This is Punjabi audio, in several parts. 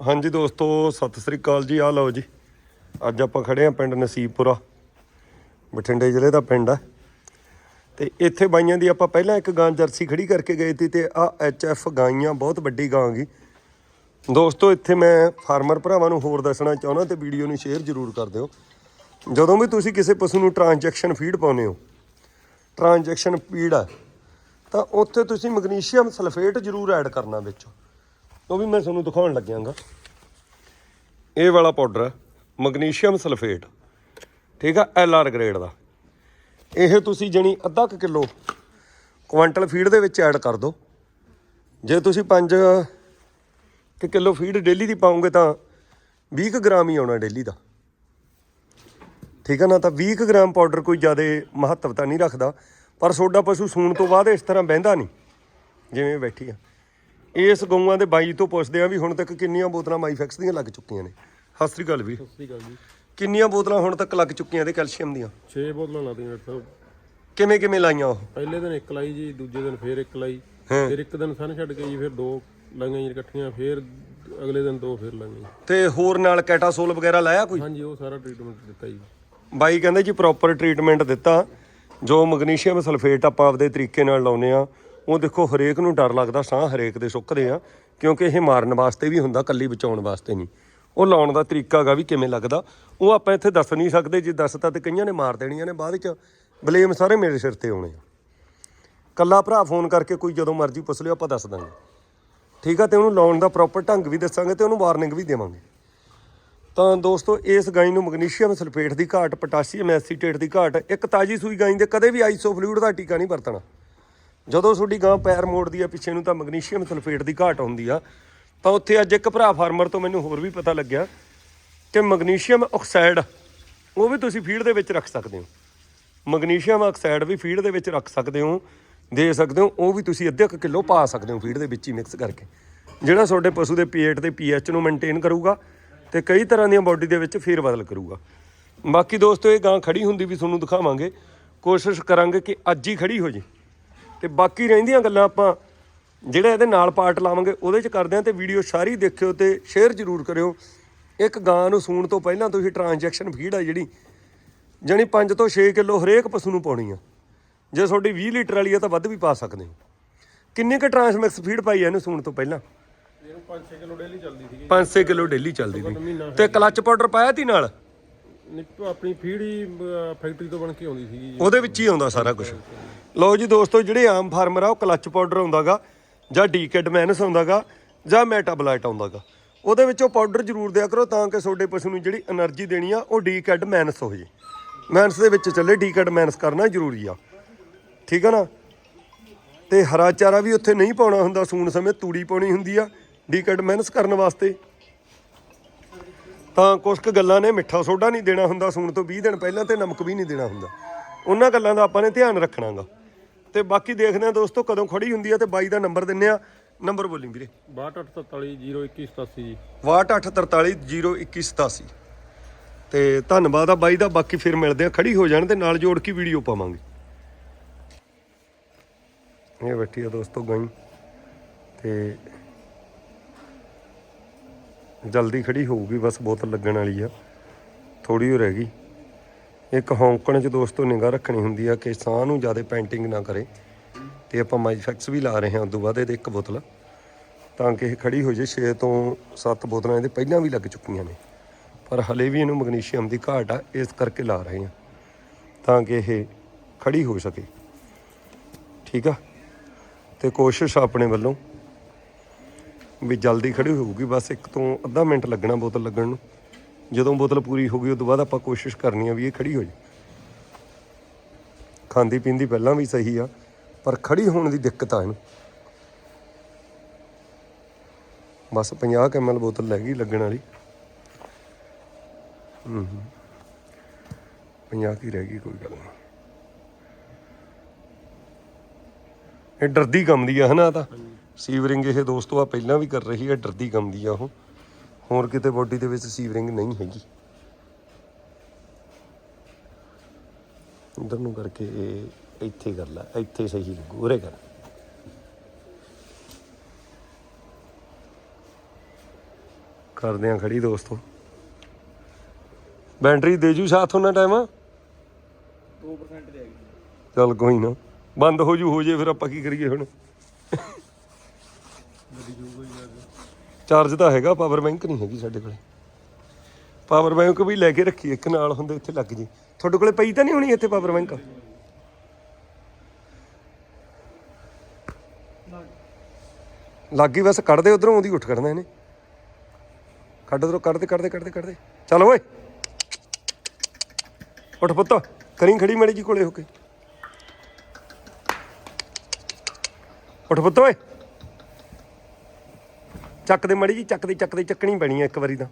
ਹਾਂਜੀ ਦੋਸਤੋ, ਸਤਿ ਸ੍ਰੀ ਅਕਾਲ ਜੀ। ਆ ਲਓ ਜੀ। ਅੱਜ ਆਪਾਂ ਖੜੇ ਆ ਪਿੰਡ ਨਸੀਬਪੁਰਾ। ਬਠਿੰਡੇ ਜ਼ਿਲ੍ਹੇ ਦਾ ਪਿੰਡ ਆ। ਤੇ ਇੱਥੇ ਬਾਈਆਂ ਦੀ ਆਪਾਂ ਪਹਿਲਾਂ ਇੱਕ ਗਾਂ ਜਰਸੀ ਖੜੀ ਕਰਕੇ ਗਏ ਸੀ ਤੇ ਆ ਐਫ ਗਾਈਆਂ, ਬਹੁਤ ਵੱਡੀ ਗਾਂ ਗਈ ਦੋਸਤੋ, ਇੱਥੇ ਮੈਂ ਫਾਰਮਰ ਭਰਾਵਾਂ ਨੂੰ ਹੋਰ ਦੱਸਣਾ ਚਾਹੁੰਦਾ ਤੇ ਵੀਡੀਓ ਨੂੰ ਸ਼ੇਅਰ ਜ਼ਰੂਰ ਕਰ ਦਿਓ। ਜਦੋਂ ਵੀ ਤੁਸੀਂ ਕਿਸੇ ਪਸ਼ੂ ਨੂੰ ਟ੍ਰਾਂਜੈਕਸ਼ਨ ਫੀਡ ਪਾਉਂਦੇ ਹੋ, ਟ੍ਰਾਂਜੈਕਸ਼ਨ ਫੀਡ ਆ, ਤਾਂ ਉੱਥੇ ਤੁਸੀਂ ਮੈਗਨੀਸ਼ੀਅਮ ਸਲਫੇਟ ਜ਼ਰੂਰ ਐਡ ਕਰਨਾ ਵਿੱਚ। ਉਹ ਵੀ ਮੈਂ ਤੁਹਾਨੂੰ ਦਿਖਾਉਣ ਲੱਗਿਆਗਾ। ਇਹ ਵਾਲਾ ਪਾਊਡਰ ਹੈ ਮੈਗਨੀਸ਼ੀਅਮ ਸਲਫੇਟ ਠੀਕ ਆ ਐਲ ਆਰ ਗ੍ਰੇਡ ਦਾ। ਇਹ ਤੁਸੀਂ ਜਣੀ ਅੱਧਾ ਕੁ ਕਿਲੋ ਕੁਇੰਟਲ ਫੀਡ ਦੇ ਵਿੱਚ ਐਡ ਕਰ ਦਿਓ ਜੇ ਤੁਸੀਂ 5 ਕਿ ਕਿਲੋ ਫੀਡ ਡੇਲੀ ਦੀ ਪਾਉਂਗੇ ਤਾਂ 20 ਕੁ ਗ੍ਰਾਮ ਹੀ ਆਉਣਾ ਡੇਲੀ ਦਾ। ਠੀਕ ਹੈ ਨਾ ਤਾਂ 20 ਕੁ ਗ੍ਰਾਮ ਪਾਊਡਰ ਕੋਈ ਜ਼ਿਆਦਾ ਮਹੱਤਵਤਾ ਨਹੀਂ ਰੱਖਦਾ। ਪਰ ਸੋਡਾ ਪਸ਼ੂ ਸੂਣ ਤੋਂ ਬਾਅਦ ਇਸ ਤਰ੍ਹਾਂ ਬਹਿੰਦਾ ਨਹੀਂ, ਜਿਵੇਂ ਬੈਠੀ ਆ। ਇਸ ਗਊਆਂ ਦੇ ਬਾਈ ਤੋਂ ਪੁੱਛਦੇ ਆ ਵੀ ਹੁਣ ਤੱਕ ਕਿੰਨੀਆਂ ਬੋਤਲਾਂ ਮਾਈਫੈਕਸ ਦੀਆਂ ਲੱਗ ਚੁੱਕੀਆਂ ਨੇ? ਸਤਿ ਸ੍ਰੀ ਅਕਾਲ ਵੀ ਸਤਿ ਸ੍ਰੀ ਅਕਾਲ ਜੀ। ਕਿੰਨੀਆਂ ਬੋਤਲਾਂ ਹੁਣ ਤੱਕ ਲੱਗ ਚੁੱਕੀਆਂ ਦੇ ਕੈਲਸ਼ੀਅਮ ਦੀਆਂ? 6 ਬੋਤਲਾਂ ਲਾਤੀਆਂ ਡਾਕਟਰ ਸਾਹਿਬ। ਕਿਵੇਂ ਕਿਵੇਂ ਲਾਈਆਂ ਉਹ? ਪਹਿਲੇ ਦਿਨ ਇੱਕ ਲਾਈ ਜੀ ਦੂਜੇ ਦਿਨ ਫੇਰ ਇੱਕ ਲਾਈ। ਫਿਰ ਇੱਕ ਦਿਨ ਸਨ ਛੱਡ ਕੇ ਜੀ ਫਿਰ ਦੋ ਲਾਈਆਂ ਜੀ ਇਕੱਠੀਆਂ ਫੇਰ ਅਗਲੇ ਦਿਨ ਦੋ ਫੇਰ ਲਾਈਆਂ। ਤੇ ਹੋਰ ਨਾਲ ਕੈਟਾਸੋਲ ਵਗੈਰਾ ਲਾਇਆ ਕੋਈ? ਹਾਂਜੀ ਉਹ ਸਾਰਾ ਟ੍ਰੀਟਮੈਂਟ ਦਿੱਤਾ ਜੀ। ਬਾਈ ਕਹਿੰਦੇ ਜੀ ਪ੍ਰੋਪਰ ਟ੍ਰੀਟਮੈਂਟ ਦਿੱਤਾ। ਜੋ ਮੈਗਨੀਸ਼ੀਅਮ ਸਲਫੇਟ ਆਪਾਂ ਆਪਦੇ ਤਰੀਕੇ ਨਾਲ ਲਾਉਨੇ ਆ ਉਹ ਦੇਖੋ, ਹਰੇਕ ਨੂੰ ਡਰ ਲੱਗਦਾ ਸਾਹ ਹਰੇਕ ਦੇ ਸੁੱਕਦੇ ਆ, ਕਿਉਂਕਿ ਇਹ ਮਾਰਨ ਵਾਸਤੇ ਵੀ ਹੁੰਦਾ, ਕੱਲੀ ਬਚਾਉਣ ਵਾਸਤੇ ਨਹੀਂ। ਉਹ ਲਾਉਣ ਦਾ ਤਰੀਕਾ ਹੈਗਾ ਵੀ ਕਿਵੇਂ ਲੱਗਦਾ, ਉਹ ਆਪਾਂ ਇੱਥੇ ਦੱਸ ਨਹੀਂ ਸਕਦੇ, ਜੇ ਦੱਸਤਾ ਤੇ ਕਈਆਂ ਨੇ ਮਾਰ ਦੇਣੀਆਂ ਨੇ ਬਾਅਦ ਵਿੱਚ ਬਲੇਮ ਸਾਰੇ ਮੇਰੇ ਸਿਰ ਤੇ ਆਉਣੇ ਆ। ਕੱਲਾ ਭਰਾ ਫੋਨ ਕਰਕੇ ਕੋਈ ਜਦੋਂ ਮਰਜ਼ੀ ਪੁੱਛ ਲਿਓ, ਆਪਾਂ ਦੱਸ ਦਾਂਗੇ। ਠੀਕ ਆ, ਤੇ ਉਹਨੂੰ ਲਾਉਣ ਦਾ ਪ੍ਰੋਪਰ ਢੰਗ ਵੀ ਦੱਸਾਂਗੇ ਤੇ ਉਹਨੂੰ ਵਾਰਨਿੰਗ ਵੀ ਦੇਵਾਂਗੇ। ਤਾਂ ਦੋਸਤੋ, ਇਸ ਗਾਈ ਨੂੰ ਮੈਗਨੀਸ਼ੀਅਮ ਸਲਫੇਟ ਦੀ ਘਾਟ ਪੋਟਾਸ਼ੀਅਮ ਐਸੀਟੇਟ ਦੀ ਘਾਟ, ਇੱਕ ਤਾਜੀ ਸੂਈ ਗਾਈ ਦੇ ਕਦੇ ਵੀ ਆਈਸੋਫਲੂਇਡ ਦਾ ਟੀਕਾ ਨਹੀਂ ਵਰਤਣਾ। ਜਦੋਂ ਤੁਹਾਡੀ ਗਾਂ ਪੈਰ ਮੋੜਦੀ ਆ, ਪਿੱਛੇ ਨੂੰ ਤਾਂ ਮੈਗਨੀਸ਼ੀਅਮ ਸਲਫੇਟ ਦੀ ਘਾਟ ਹੁੰਦੀ ਆ, ਤਾਂ ਉੱਥੇ ਅੱਜ ਇੱਕ ਭਰਾ ਫਾਰਮਰ ਤੋਂ ਮੈਨੂੰ ਹੋਰ ਵੀ ਪਤਾ ਲੱਗਿਆ ਕਿ ਮੈਗਨੀਸ਼ੀਅਮ ਆਕਸਾਈਡ ਉਹ ਵੀ ਤੁਸੀਂ ਫੀਡ ਦੇ ਵਿੱਚ ਰੱਖ ਸਕਦੇ ਹੋ। ਮੈਗਨੀਸ਼ੀਅਮ ਆਕਸਾਈਡ ਵੀ ਫੀਡ ਦੇ ਵਿੱਚ ਰੱਖ ਸਕਦੇ ਹੋ, ਦੇ ਸਕਦੇ ਹੋ, ਉਹ ਵੀ ਤੁਸੀਂ ਅੱਧੇ ਕੁ ਕਿਲੋ ਪਾ ਸਕਦੇ ਹੋ ਫੀਡ ਦੇ ਵਿੱਚ ਹੀ ਮਿਕਸ ਕਰਕੇ। ਜਿਹੜਾ ਤੁਹਾਡੇ ਪਸ਼ੂ ਦੇ ਪੀਐਚ ਤੇ ਪੀਐਚ ਨੂੰ ਮੇਨਟੇਨ ਕਰੂਗਾ ਤੇ ਕਈ ਤਰ੍ਹਾਂ ਦੀਆਂ ਬਾਡੀ ਦੇ ਵਿੱਚ ਫੇਰ ਬਦਲ ਕਰੂਗਾ। ਬਾਕੀ ਦੋਸਤੋ, ਇਹ ਗਾਂ ਖੜੀ ਹੁੰਦੀ ਵੀ ਤੁਹਾਨੂੰ ਦਿਖਾਵਾਂਗੇ। ਕੋਸ਼ਿਸ਼ ਕਰਾਂਗੇ ਕਿ ਅੱਜ ਹੀ ਖੜੀ ਹੋ ਜੇ। ਤੇ ਬਾਕੀ ਰਹਿੰਦੀਆਂ ਗੱਲਾਂ ਆਪਾਂ ਜਿਹੜਾ ਇਹਦੇ ਨਾਲ ਪਾਰਟ ਲਾਵਾਂਗੇ ਉਹਦੇ ਚ ਕਰਦੇ ਆ ਤੇ ਵੀਡੀਓ ਸਾਰੀ ਦੇਖਿਓ ਤੇ ਸ਼ੇਅਰ ਜ਼ਰੂਰ ਕਰਿਓ। ਇੱਕ ਗਾਂ ਨੂੰ ਸੂਣ ਤੋਂ ਪਹਿਲਾਂ ਤੁਸੀਂ ਟ੍ਰਾਂਜੈਕਸ਼ਨ ਫੀਡ ਆ ਜਿਹੜੀ ਜਾਣੀ 5 ਤੋਂ 6 ਕਿਲੋ ਹਰੇਕ ਪਸ਼ੂ ਨੂੰ ਪਾਉਣੀ ਆ। ਜੇ ਤੁਹਾਡੀ 20 ਲੀਟਰ ਵਾਲੀ ਆ ਤਾਂ ਵੱਧ ਵੀ ਪਾ ਸਕਦੇ ਹੋ। ਕਿੰਨੇ ਕ ਟ੍ਰਾਂਸਮਿਕਸ ਫੀਡ ਪਾਈ ਆ ਇਹਨੂੰ ਸੂਣ ਤੋਂ ਪਹਿਲਾਂ? ਇਹਨੂੰ 5-6 ਕਿਲੋ ਡੇਲੀ ਚੱਲਦੀ ਸੀਗੀ। 5-6 ਕਿਲੋ ਡੇਲੀ ਚੱਲਦੀ ਸੀ। ਤੇ ਕਲੱਚ ਪਾਊਡਰ ਪਾਇਆ ਤੀ ਨਾਲ? ਨਿੱਕੋ ਆਪਣੀ ਫੀੜੀ ਫੈਕਟਰੀ ਤੋਂ ਬਣ ਕੇ ਆਉਂਦੀ ਸੀਗੀ ਜੀ। ਉਹਦੇ ਵਿੱਚ ਹੀ ਆਉਂਦਾ ਸਾਰਾ ਕੁਝ ਲਓ ਜੀ ਦੋਸਤੋ, ਜਿਹੜੇ ਆਮ ਫਾਰਮਰ ਆ, ਉਹ ਕਲੱਚ ਪਾਊਡਰ ਆਉਂਦਾਗਾ, ਜਾਂ ਡੀਕੈਡ ਮੈਨਸ ਆਉਂਦਾਗਾ, ਜਾਂ ਮੈਟਾਬਲਾਈਟ ਆਉਂਦਾਗਾ। ਉਹਦੇ ਵਿੱਚ ਉਹ ਪਾਊਡਰ ਜ਼ਰੂਰ ਦਿਆ ਕਰੋ, ਤਾਂ ਕਿ ਤੁਹਾਡੇ ਪਸ਼ੂ ਨੂੰ ਜਿਹੜੀ એનર્ਜੀ ਦੇਣੀ ਆ, ਉਹ ਡੀਕੈਡ ਮੈਨਸ ਹੋ ਜੇ ਮੈਨਸ ਦੇ ਵਿੱਚ ਚੱਲੇ ਡੀਕੈਡ ਮੈਨਸ ਕਰਨਾ ਜ਼ਰੂਰੀ ਆ। ਠੀਕ ਆ ਨਾ? ਤੇ ਹਰਾ ਚਾਰਾ ਵੀ ਉੱਥੇ ਨਹੀਂ ਪਾਉਣਾ ਹੁੰਦਾ, ਸੂਣ ਸਮੇਂ ਤੂੜੀ ਪਾਉਣੀ ਹੁੰਦੀ ਆ ਡੀਕੈਡ ਮੈਨਸ ਕਰਨ ਵਾਸਤੇ। ਤਾਂ ਕੁਝ ਕੁ ਗੱਲਾਂ ਨੇ ਮਿੱਠਾ ਸੋਡਾ ਨਹੀਂ ਦੇਣਾ ਹੁੰਦਾ ਸੂਣ ਤੋਂ 20 ਦਿਨ ਪਹਿਲਾਂ ਤੇ ਨਮਕ ਵੀ ਨਹੀਂ ਦੇਣਾ ਹੁੰਦਾ। ਉਹਨਾਂ ਗੱਲਾਂ ਦਾ ਆਪਾਂ ਨੇ ਧਿਆਨ ਰੱਖਣਾਗਾ। ਤੇ ਬਾਕੀ ਦੇਖਦੇ ਆ ਦੋਸਤੋ ਕਦੋਂ ਖੜੀ ਹੁੰਦੀ ਆ ਤੇ ਬਾਈ ਦਾ ਨੰਬਰ ਦਿੰਨੇ ਆ। ਨੰਬਰ ਬੋਲੀ ਵੀਰੇ। 6243012187 ਜੀ 6243012187 ਤੇ ਧੰਨਵਾਦ ਆ ਬਾਈ ਦਾ ਬਾਕੀ ਫਿਰ ਮਿਲਦੇ ਆ ਖੜੀ ਹੋ ਜਾਣ ਤੇ ਨਾਲ ਜੋੜ ਕੇ ਵੀਡੀਓ ਪਾਵਾਂਗੇ। ਇਹ ਬੈਠੀ ਆ ਦੋਸਤੋ ਗਈ। ਤੇ ਜਲਦੀ ਖੜੀ ਹੋਊਗੀ, ਬਸ ਬੋਤਲ ਲੱਗਣ ਵਾਲੀ ਆ। ਥੋੜੀ ਹੋ ਰਹਿ ਗਈ। ਇੱਕ ਹੌਂਕਣ ਚ ਦੋਸਤੋ ਨਿਗਾਹ ਰੱਖਣੀ ਹੁੰਦੀ ਆ ਕਿ ਸਾਹ ਨੂੰ ਜ਼ਿਆਦਾ ਪੈਂਟਿੰਗ ਨਾ ਕਰੇ। ਤੇ ਆਪਾਂ ਮਾਈਫੈਕਸ ਵੀ ਲਾ ਰਹੇ ਹਾਂ ਉਦੋਂ ਬਾਅਦ ਇਹਦੇ ਇੱਕ ਬੋਤਲ। ਤਾਂ ਕਿ ਇਹ ਖੜੀ ਹੋ ਜੇ 6 ਤੋਂ 7 ਬੋਤਲਾਂ ਇਹਦੇ ਪਹਿਲਾਂ ਵੀ ਲੱਗ ਚੁੱਕੀਆਂ ਨੇ। ਪਰ ਹਲੇ ਵੀ ਇਹਨੂੰ ਮੈਗਨੀਸ਼ੀਅਮ ਦੀ ਘਾਟ ਆ, ਇਸ ਕਰਕੇ ਲਾ ਰਹੇ ਹਾਂ। ਤਾਂ ਕਿ ਇਹ ਖੜੀ ਹੋ ਸਕੇ। ਠੀਕ ਆ? ਤੇ ਕੋਸ਼ਿਸ਼ ਆਪਣੇ ਵੱਲੋਂ। ਵੀ ਜਲਦੀ ਖੜੀ ਹੋਊਗੀ, ਬਸ ਇੱਕ ਤੋਂ ਅੱਧਾ ਮਿੰਟ ਲੱਗਣਾ ਬੋਤਲ ਲੱਗਣ ਨੂੰ। ਜਦੋਂ ਬੋਤਲ ਪੂਰੀ ਹੋ ਗਈ ਉਸ ਤੋਂ ਬਾਅਦ ਆਪਾਂ ਕੋਸ਼ਿਸ਼ ਕਰਨੀ ਆ ਵੀ ਇਹ ਖੜੀ ਹੋ ਜੇ ਖਾਂਦੀ ਪੀਂਦੀ ਪਹਿਲਾਂ ਵੀ ਸਹੀ ਆ, ਪਰ ਖੜੀ ਹੋਣ ਦੀ ਦਿੱਕਤ ਆ ਇਹਨੂੰ। ਬਸ 50 ml ਬੋਤਲ ਲੱਗ ਗਈ ਲੱਗਣ ਵਾਲੀ। ਹੂੰ 50 ਕੀ ਰਹਿ ਗਈ, ਕੋਈ ਗੱਲ ਨਹੀਂ। ਇਹ ਡਰਦੀ ਕੰਮ ਦੀ ਆ, ਹਨਾ ਤਾਂ? ਸੀਵਰਿੰਗ ਇਹ ਦੋਸਤੋ ਆ ਪਹਿਲਾਂ ਵੀ ਕਰ ਰਹੀ ਹੈ ਡਰਦੀ ਕੰਮ ਦੀ ਆ ਉਹ। ਹੋਰ ਕਿਤੇ ਬੋਡੀ ਦੇ ਵਿੱਚ ਸੀਵਰਿੰਗ ਨਹੀਂ ਹੈਗੀ। ਉਧਰ ਨੂੰ ਕਰਕੇ ਇਹ ਇੱਥੇ ਕਰ ਲੈ ਇੱਥੇ ਸਹੀ ਲੱਗੂ ਉਰੇ ਕਰ। ਕਰਦੇ ਆ ਖੜੀ ਦੋਸਤੋ। ਬੈਟਰੀ ਦੇ ਜੂ ਸਾਥ ਉਹਨਾਂ ਟਾਈਮ 2% ਦੇ ਆ ਗਈ ਚੱਲ ਕੋਈ ਨਾ। ਬੰਦ ਹੋ ਜੂ ਹੋ ਜੇ ਫਿਰ ਆਪਾਂ ਕੀ ਕਰੀਏ ਹੁਣ? ਚਾਰਜ ਤਾਂ ਹੈਗਾ ਪਾਵਰ ਬੈਂਕ ਨਹੀਂ ਹੈਗੀ ਸਾਡੇ ਕੋਲੇ। ਪਾਵਰ ਬੈਂਕ ਵੀ ਲੈ ਕੇ ਰੱਖੀ, ਇੱਕ ਨਾਲ ਹੁੰਦੇ ਇੱਥੇ ਲੱਗ ਜੀ। ਤੁਹਾਡੇ ਕੋਲੇ ਪਈ ਤਾਂ ਨਹੀਂ ਹੋਣੀ ਇੱਥੇ ਪਾਵਰ ਬੈਂਕ ਲੱਗ ਬਸ, ਕੱਢ ਉਧਰੋਂ, ਉਹਦੀ ਉੱਠ ਕੱਢਣਾ ਇਹਨੇ। ਕੱਢ ਉਧਰੋਂ ਕੱਢਦੇ ਕੱਢਦੇ ਕੱਢਦੇ ਕੱਢਦੇ ਚੱਲ ਓਏ। ਉੱਠ ਪੁੱਤ, ਕਰੀ ਖੜੀ ਮੜੀ ਜੀ ਕੋਲੇ ਹੋ ਕੇ। ਉੱਠ ਪੁੱਤ ਓਏ। ਚੱਕ ਦੇ ਮੜੀ ਜੀ ਚੱਕ ਦੇ ਚੱਕ ਦੇ ਚੱਕਣੀ ਪੈਣੀ ਆ ਇੱਕ ਵਾਰੀ ਤਾਂ।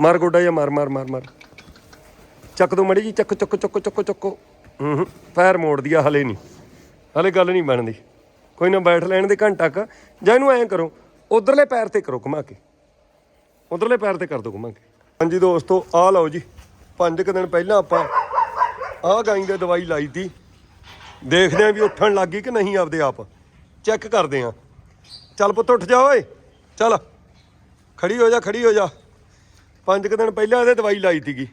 ਮਾਰ ਗੋਡਾ ਜਾਂ ਮਾਰ ਮਾਰ ਮਾਰ ਮਾਰ। ਚੱਕ ਦੋ ਮੜੀ ਜੀ ਚੱਕ ਚੱਕ ਚੱਕ ਚੱਕ ਚੱਕ। ਹੂੰ ਹੂੰ ਪੈਰ ਮੋੜਦੀ ਆ, ਹਲੇ ਨਹੀਂ। ਹਲੇ ਗੱਲ ਨਹੀਂ ਬਣਦੀ। ਕੋਈ ਨਾ ਬੈਠ ਲੈਣ ਦੇ ਘੰਟਾ ਕ। ਜਾਂ ਇਹਨੂੰ ਐਂ ਕਰੋ, ਉਧਰਲੇ ਪੈਰ ਤੇ ਕਰੋ ਘੁਮਾ ਕੇ। ਉਧਰਲੇ ਪੈਰ ਤੇ ਕਰ ਦੋ ਘੁਮਾ ਕੇ। ਹਾਂਜੀ ਦੋਸਤੋ ਆ ਲਓ ਜੀ। ਪੰਜ ਕੁ ਦਿਨ ਪਹਿਲਾਂ ਆਪਾਂ ਆਹ ਗਾਈ ਦੇ ਦਵਾਈ ਲਾਈ ਤੀ। ਦੇਖਦੇ ਆਂ ਵੀ ਉੱਠਣ ਲੱਗ ਗਈ ਕਿ ਨਹੀਂ ਆਪਦੇ ਆਪ। ਚੈੱਕ ਕਰਦੇ ਆਂ। ਚੱਲ ਪੁੱਤ, ਉੱਠ ਜਾ ਓਏ। ਚੱਲ। ਖੜੀ ਹੋ ਜਾ, ਖੜੀ ਹੋ ਜਾ। ਪੰਜ ਕੁ ਦਿਨ ਪਹਿਲਾਂ ਇਹਦੇ ਦਵਾਈ ਲਾਈ ਤੀਗੀ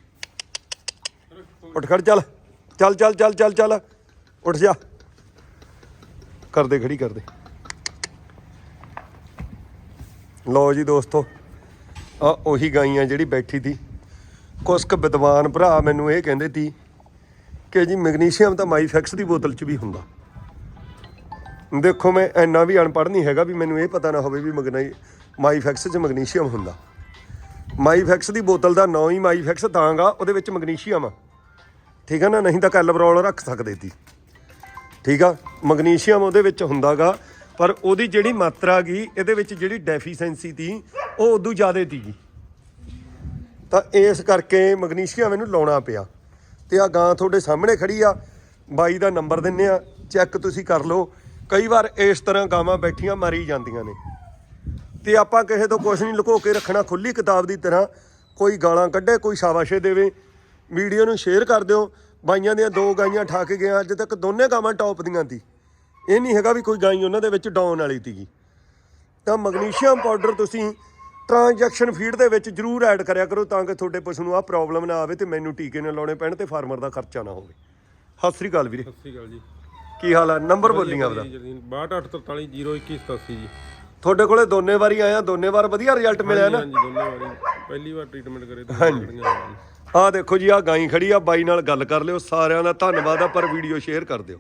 ਉੱਠ ਖੜ, ਚੱਲ। ਚੱਲ ਚੱਲ ਚੱਲ ਚੱਲ ਚੱਲ। ਉੱਠ ਜਾ। ਕਰਦੇ, ਖੜੀ ਕਰਦੇ। ਲਓ ਜੀ ਦੋਸਤੋ ਆ ਉਹੀ ਗਾਈਆਂ ਜਿਹੜੀ ਬੈਠੀ ਤੀ ਕੁਛ ਕੁ ਵਿਦਵਾਨ ਭਰਾ ਮੈਨੂੰ ਇਹ ਕਹਿੰਦੇ ਤੀ ਕਿ ਜੀ ਮੈਗਨੀਸ਼ੀਅਮ ਤਾਂ ਮਾਈਫੈਕਸ ਦੀ ਬੋਤਲ 'ਚ ਵੀ ਹੁੰਦਾ। ਦੇਖੋ, ਮੈਂ ਇੰਨਾ ਵੀ ਅਨਪੜ੍ਹ ਨਹੀਂ ਹੈਗਾ ਵੀ ਮੈਨੂੰ ਇਹ ਪਤਾ ਨਾ ਹੋਵੇ ਵੀ ਮਗਨਾਈ ਮਾਈਫੈਕਸ 'ਚ ਮੈਗਨੀਸ਼ੀਅਮ ਹੁੰਦਾ। ਮਾਈਫੈਕਸ ਦੀ ਬੋਤਲ ਦਾ ਨਾਂ ਹੀ ਮਾਈਫੈਕਸ ਤਾਂਗਾ ਉਹਦੇ ਵਿੱਚ ਮੈਗਨੀਸ਼ੀਅਮ ਆ। ਠੀਕ ਆ ਨਾ? ਨਹੀਂ ਤਾਂ ਕੈਲਬਰੋਲ ਰੱਖ ਸਕਦੇ ਸੀ। ਠੀਕ ਆ? ਮੈਗਨੀਸ਼ੀਅਮ ਉਹਦੇ ਵਿੱਚ ਹੁੰਦਾਗਾ ਪਰ ਉਹਦੀ ਜਿਹੜੀ ਮਾਤਰਾ ਗਈ ਇਹਦੇ ਵਿੱਚ ਜਿਹੜੀ ਡੈਫੀਸ਼ੈਂਸੀ ਤੀ, ਉਹ ਉਦੋਂ ਜ਼ਿਆਦਾ ਤੀਗੀ ਤਾਂ ਇਸ ਕਰਕੇ ਮੈਗਨੀਸ਼ੀਅਮ ਇਹਨੂੰ ਲਾਉਣਾ ਪਿਆ। ਤੇ ਆ ਗਾਂ ਤੁਹਾਡੇ ਸਾਹਮਣੇ ਖੜੀ ਆ। ਬਾਈ ਦਾ ਨੰਬਰ ਦਿੰਨੇ ਆ। ਚੈੱਕ ਤੁਸੀਂ ਕਰ ਲਓ। ਕਈ ਵਾਰ ਇਸ ਤਰ੍ਹਾਂ ਗਾਵਾਂ ਬੈਠੀਆਂ ਮਾਰੀ ਜਾਂਦੀਆਂ ਨੇ। ਤੇ ਆਪਾਂ ਕਿਸੇ ਤੋਂ ਕੁਝ ਨਹੀਂ ਲੁਕੋ ਕੇ ਰੱਖਣਾ ਖੁੱਲੀ ਕਿਤਾਬ ਦੀ ਤਰ੍ਹਾਂ ਕੋਈ ਗਾਲਾਂ ਕੱਢੇ, ਕੋਈ ਸ਼ਾਬਾਸ਼ੇ ਦੇਵੇ। ਵੀਡੀਓ ਨੂੰ ਸ਼ੇਅਰ ਕਰ ਦਿਓ। ਬਾਈਆਂ ਦੀਆਂ ਦੋ ਗਾਈਆਂ ਠਾਕ ਕੇ ਗਿਆ ਅੱਜ ਤੱਕ ਦੋਨੇ ਗਾਵਾਂ ਟੌਪ ਦੀਆਂ ਤੀ ਇਹ ਨਹੀਂ ਹੈਗਾ ਵੀ ਕੋਈ ਗਾਈ ਉਹਨਾਂ ਦੇ ਵਿੱਚ ਡਾਊਨ ਵਾਲੀ ਸੀਗੀ। ਤਾਂ ਮੈਗਨੀਸ਼ੀਅਮ ਪਾਊਡਰ ਤੁਸੀਂ ਟ੍ਰਾਂਜੈਕਸ਼ਨ ਫੀਡ ਦੇ ਵਿੱਚ ਜ਼ਰੂਰ ਐਡ ਕਰਿਆ ਕਰੋ ਤਾਂ ਕਿ ਤੁਹਾਡੇ ਪਸ਼ੂ ਨੂੰ ਆ ਪ੍ਰੋਬਲਮ ਨਾ ਆਵੇ ਤੇ ਮੈਨੂੰ ਟੀਕੇ ਨਾ ਲਾਉਣੇ ਪੈਣ ਤੇ ਫਾਰਮਰ ਦਾ ਖਰਚਾ ਨਾ ਹੋਵੇ। ਸਤਿ ਸ੍ਰੀ ਅਕਾਲ ਵੀਰੇ। ਸਤਿ ਸ਼੍ਰੀ ਅਕਾਲ ਜੀ। ਕੀ ਹਾਲ ਆ ਨੰਬਰ ਬੋਲੀ ਆਪਦਾ। 6243402187 ਜੀ। ਤੁਹਾਡੇ ਕੋਲੇ ਦੋਨੇ ਵਾਰੀ ਆਇਆ ਦੋਨੇ ਵਾਰ ਵਧੀਆ ਰਿਜ਼ਲਟ ਮਿਲਿਆ ਨਾ? ਹਾਂਜੀ ਦੋਨੇ ਵਾਰੀ। ਪਹਿਲੀ ਵਾਰ ਟ੍ਰੀਟਮੈਂਟ ਕਰੇ ਤਾਂ ਹਾਂਜੀ। ਆਹ ਦੇਖੋ ਜੀ ਆ ਗਾਈ ਖੜੀ ਆ ਬਾਈ ਨਾਲ ਗੱਲ ਕਰ ਲਿਓ ਸਾਰਿਆਂ ਦਾ ਧੰਨਵਾਦ ਆ ਪਰ ਵੀਡੀਓ ਸ਼ੇਅਰ ਕਰ ਦਿਓ।